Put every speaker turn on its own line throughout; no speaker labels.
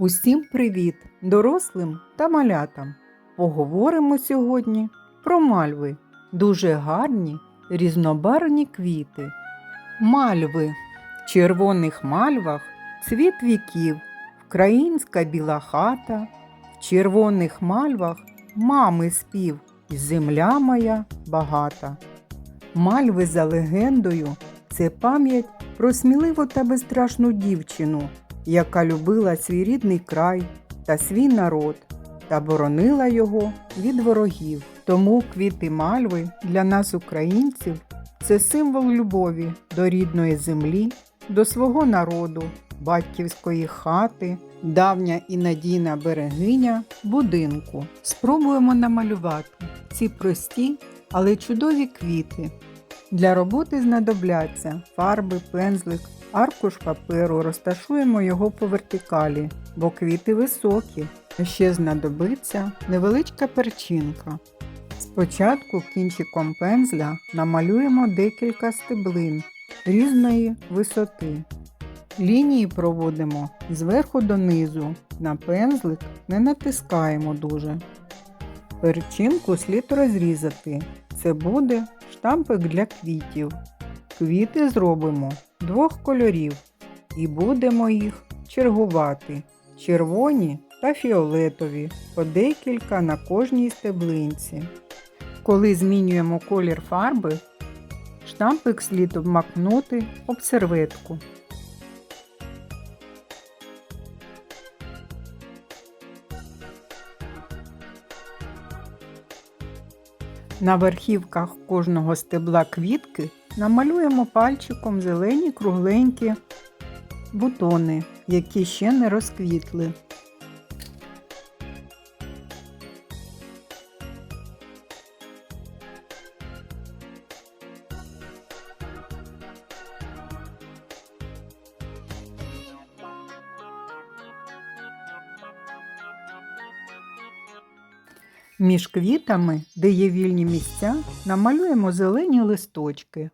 Усім привіт, дорослим та малятам. Поговоримо сьогодні про мальви, дуже гарні різнобарвні квіти. Мальви. В червоних мальвах цвіт віків, Вкраїнська біла хата, в червоних мальвах мами спів, земля моя багата. Мальви за легендою це пам'ять про сміливу та безстрашну дівчину, яка любила свій рідний край та свій народ та боронила його від ворогів. Тому квіти мальви для нас, українців, це символ любові до рідної землі, до свого народу, батьківської хати, давня і надійна берегиня будинку. Спробуємо намалювати ці прості, але чудові квіти. Для роботи знадобляться фарби, пензлик, аркуш паперу, розташуємо його по вертикалі, бо квіти високі. Ще знадобиться невеличка перчинка. Спочатку кінчиком пензля намалюємо декілька стеблин різної висоти. Лінії проводимо зверху донизу, на пензлик не натискаємо дуже. Перчинку слід розрізати. Це буде штампик для квітів. Квіти зробимо двох кольорів і будемо їх чергувати. Червоні та фіолетові, по декілька на кожній стеблинці. Коли змінюємо колір фарби, штампик слід обмакнути об серветку. На верхівках кожного стебла квітки намалюємо пальчиком зелені кругленькі бутони, які ще не розквітли. Між квітами, де є вільні місця, намалюємо зелені листочки.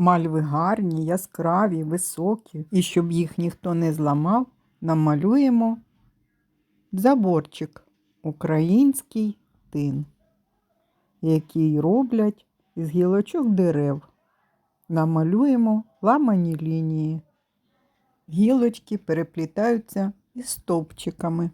Мальви гарні, яскраві, високі, і щоб їх ніхто не зламав, намалюємо заборчик український тин, який роблять із гілочок дерев. Намалюємо ламані лінії. Гілочки переплітаються із стовпчиками.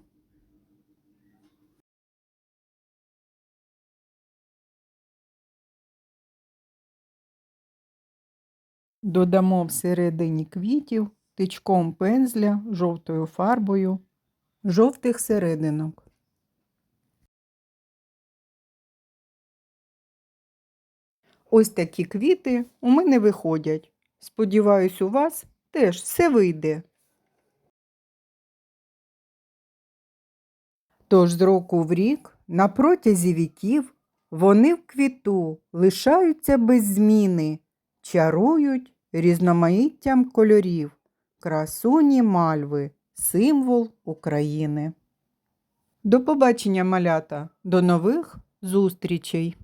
Додамо всередині квітів тичком пензля жовтою фарбою жовтих серединок. Ось такі квіти у мене виходять. Сподіваюсь, у вас теж все вийде. Тож з року в рік, на протязі віків, вони в квіту лишаються без зміни чарують різноманіттям кольорів, красуні мальви, символ України. До побачення, малята, до нових зустрічей!